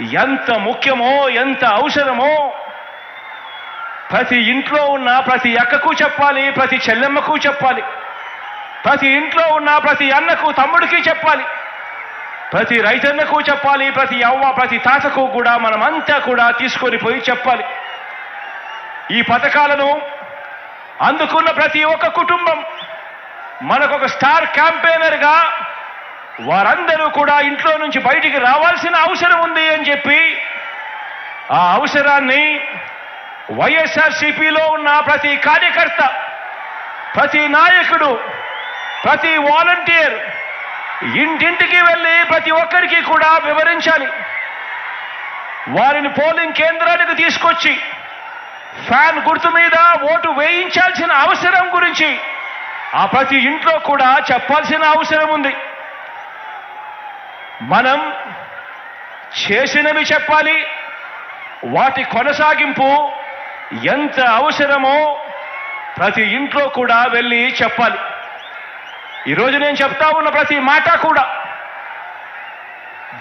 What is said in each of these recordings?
ఎంత ముఖ్యమో ఎంత అవసరమో ప్రతి ఇంట్లో ఉన్న ప్రతి అక్కకు చెప్పాలి ప్రతి చెల్లెమ్మకు చెప్పాలి. ప్రతి ఇంట్లో ఉన్న ప్రతి అన్నకు తమ్ముడికి చెప్పాలి. ప్రతి రైతన్నకు చెప్పాలి ప్రతి అవ్వ ప్రతి తాతకు కూడా మనమంతా కూడా తీసుకొని పోయి చెప్పాలి. ఈ పథకాలను అందుకున్న ప్రతి ఒక్క కుటుంబం మనకొక స్టార్ క్యాంపెయినర్గా వారందరూ కూడా ఇంట్లో నుంచి బయటికి రావాల్సిన అవసరం ఉంది అని చెప్పి ఆ అవసరాన్ని వైఎస్ఆర్సీపీలో ఉన్న ప్రతి కార్యకర్త ప్రతి నాయకుడు ప్రతి వాలంటీర్ ఇంటింటికి వెళ్ళి ప్రతి ఒక్కరికి కూడా వివరించాలి. వారిని పోలింగ్ కేంద్రానికి తీసుకొచ్చి ఫ్యాన్ గుర్తు మీద ఓటు వేయించాల్సిన అవసరం గురించి ఆ ప్రతి ఇంట్లో కూడా చెప్పాల్సిన అవసరం ఉంది. మనం చేసినవి చెప్పాలి. వాటి కొనసాగింపు ఎంత అవసరమో ప్రతి ఇంట్లో కూడా వెళ్ళి చెప్పాలి. ఈరోజు నేను చెప్తా ఉన్న ప్రతి మాట కూడా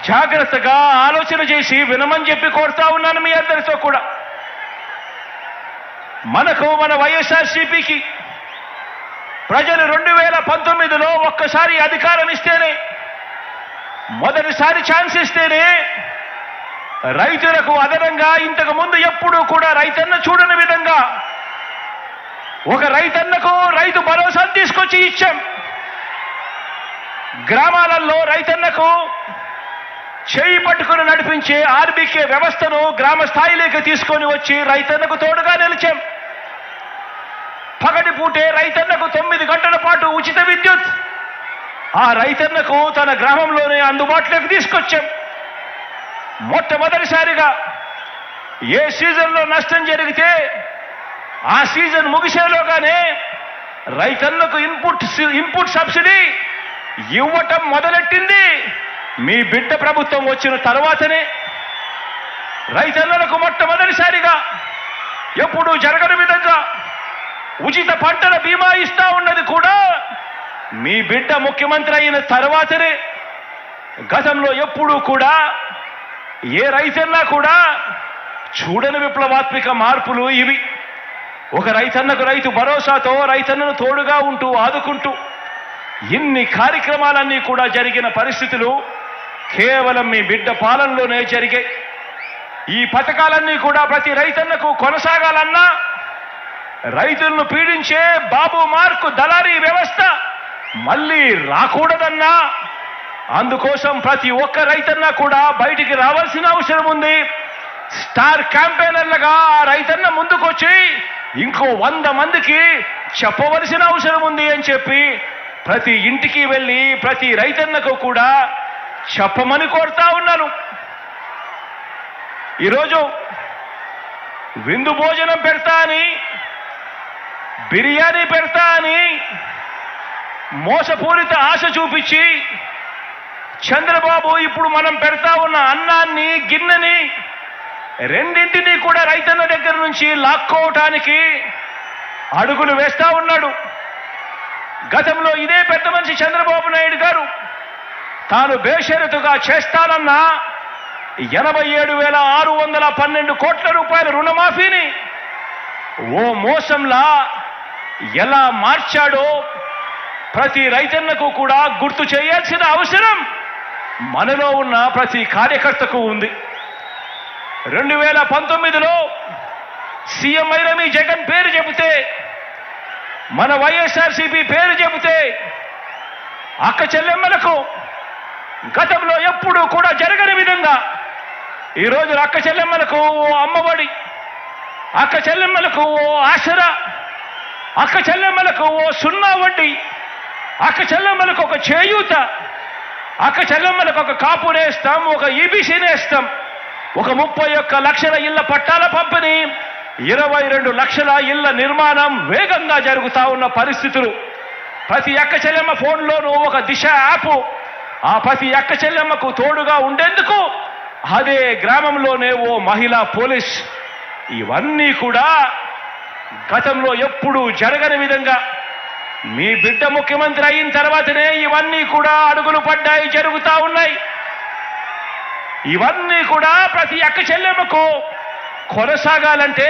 జాగ్రత్తగా ఆలోచన చేసి వినమని చెప్పి కోరుతా ఉన్నాను మీ అందరితో కూడా. మనకు మన వైఎస్ఆర్సీపీకి ప్రజలు రెండు వేల పంతొమ్మిదిలో ఒక్కసారి అధికారం ఇస్తేనే మొదటిసారి ఛాన్స్ ఇస్తేనే రైతులకు అదనంగా ఇంతకు ముందు ఎప్పుడూ కూడా రైతన్న చూడని విధంగా ఒక రైతన్నకు రైతు భరోసా తీసుకొచ్చి ఇచ్చాం. గ్రామాలలో రైతన్నకు చేయి పట్టుకుని నడిపించే ఆర్బీకే వ్యవస్థను గ్రామ స్థాయిలోకి తీసుకొని వచ్చి రైతన్నకు తోడుగా నిలిచాం. పగటి పూటే రైతన్నకు తొమ్మిది గంటల పాటు ఉచిత విద్యుత్ ఆ రైతన్నకు తన గ్రామంలోనే అందుబాటులోకి తీసుకొచ్చాం. మొట్టమొదటిసారిగా ఏ సీజన్లో నష్టం జరిగితే ఆ సీజన్ ముగిసేలోగానే రైతన్నకు ఇన్పుట్ ఇన్పుట్ సబ్సిడీ ఇవ్వటం మొదలెట్టింది. మీ బిడ్డ ప్రభుత్వం వచ్చిన తర్వాతనే రైతన్నలకు మొట్టమొదటిసారిగా ఎప్పుడూ జరగని విధంగా ఉచిత పంటల బీమా ఇస్తా మీ బిడ్డ ముఖ్యమంత్రి అయిన తర్వాతనే గతంలో ఎప్పుడూ కూడా ఏ రైతన్నా కూడా చూడని విప్లవాత్మిక మార్పులు ఇవి. ఒక రైతన్నకు రైతు భరోసాతో రైతన్నను తోడుగా ఉంటూ ఆదుకుంటూ ఇన్ని కార్యక్రమాలన్నీ కూడా జరిగిన పరిస్థితులు కేవలం మీ బిడ్డ పాలనలోనే జరిగాయి. ఈ పథకాలన్నీ కూడా ప్రతి రైతన్నకు కొనసాగాలన్నా రైతులను పీడించే బాబు మార్కు దళారీ వ్యవస్థ మళ్ళీ రాకూడదన్నా? అందుకోసం ప్రతి ఒక్క రైతన్న కూడా బయటికి రావాల్సిన అవసరం ఉంది. స్టార్ క్యాంపెయినర్లుగా ఆ రైతన్న ముందుకొచ్చి ఇంకో వంద మందికి చెప్పవలసిన అవసరం ఉంది అని చెప్పి ప్రతి ఇంటికి వెళ్ళి ప్రతి రైతన్నకు కూడా చెప్పమని కోరుతా ఉన్నాను. ఈరోజు విందు భోజనం పెడతా అని బిర్యానీ పెడతా అని మోసపూరిత ఆశ చూపించి చంద్రబాబు ఇప్పుడు మనం పెడతా ఉన్న అన్నాన్ని గిన్నెని రెండింటినీ కూడా రైతన్న దగ్గర నుంచి లాక్కోవటానికి అడుగులు వేస్తా ఉన్నాడు. గతంలో ఇదే పెద్ద మనిషి చంద్రబాబు నాయుడు గారు తాను బేషరతుగా చేస్తానన్న ఎనభై ఏడు వేల ఆరు వందల పన్నెండు కోట్ల రూపాయల రుణమాఫీని ఓ మోసంలా ఎలా మార్చాడో ప్రతి రైతన్నకు కూడా గుర్తు చేయాల్సిన అవసరం మనలో ఉన్న ప్రతి కార్యకర్తకు ఉంది. రెండు వేల పంతొమ్మిదిలో సీఎం అయిన జగన్ పేరు చెబితే మన వైఎస్ఆర్సీపీ పేరు చెబితే అక్క చెల్లెమ్మలకు గతంలో ఎప్పుడూ కూడా జరగని విధంగా ఈరోజు అక్క చెల్లెమ్మలకు ఓ అమ్మఒడి అక్క చెల్లెమ్మలకు ఓ ఆసరా అక్క చెల్లెమ్మలకు ఓ సున్నా వడ్డీ అక్క చెల్లమ్మలకు ఒక చేయూత అక్క చెల్లమ్మలకు ఒక కాపునేస్తాం ఒక ఈబీసీనేస్తాం ఒక ముప్పై ఒక్క లక్షల ఇళ్ళ పట్టాల పంపిణీ ఇరవై రెండు లక్షల ఇళ్ళ నిర్మాణం వేగంగా జరుగుతూ ఉన్న పరిస్థితులు. ప్రతి అక్క చెల్లెమ్మ ఫోన్లోనూ ఒక దిశ యాప్. ఆ ప్రతి అక్క చెల్లెమ్మకు తోడుగా ఉండేందుకు అదే గ్రామంలోనే ఓ మహిళా పోలీస్. ఇవన్నీ కూడా గతంలో ఎప్పుడూ జరగని విధంగా మీ బిడ్డ ముఖ్యమంత్రి అయిన తర్వాతనే ఇవన్నీ కూడా అడుగులు పడ్డాయి జరుగుతూ ఉన్నాయి. ఇవన్నీ కూడా ప్రతి అక్క చెల్లెమ్మకు కొనసాగాలంటే